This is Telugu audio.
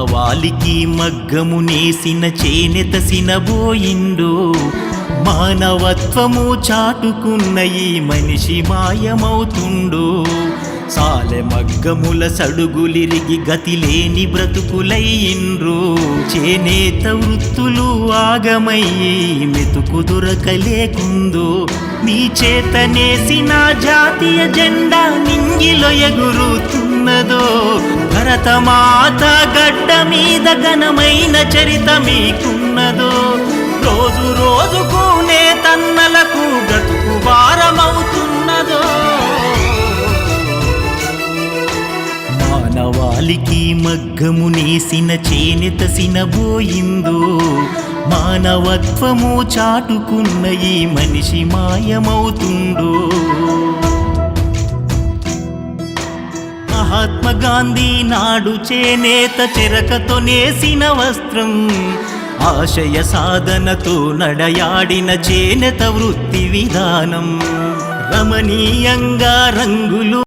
వాలికి మగ్గము నేసిన చేనేత సినబోయిండు మానవత్వము చాటుకున్న ఈ మనిషి మాయమవుతుండు. సాలె మగ్గముల సడుగులిరిగి గతిలేని బ్రతుకులయ్యిండ్రు. చేనేత వృత్తులు ఆగమయ్యి మెతుకు దొరకలేకుందో మీ చేతనేసిన జాతీయ జెండా నింగిలో ఉన్నదో భరతమాత గడ్డ మీద ఘనమైన చరిత మీకున్నదో? రోజు రోజుకు నేతన్నలకు బ్రతుకు వారమవుతున్నదో మానవాళికి మగ్గము నేసిన చేనెత సినబోయిందో మానవత్వము చాటుకున్న ఈ మనిషి మాయమవుతుందో? మహాత్మగాంధీ నాడు చేనేత చెరకతో నేసిన వస్త్రం. ఆశయ సాధనతో నడయాడిన చేనేత వృత్తి విధానం. రమణీయంగా రంగులు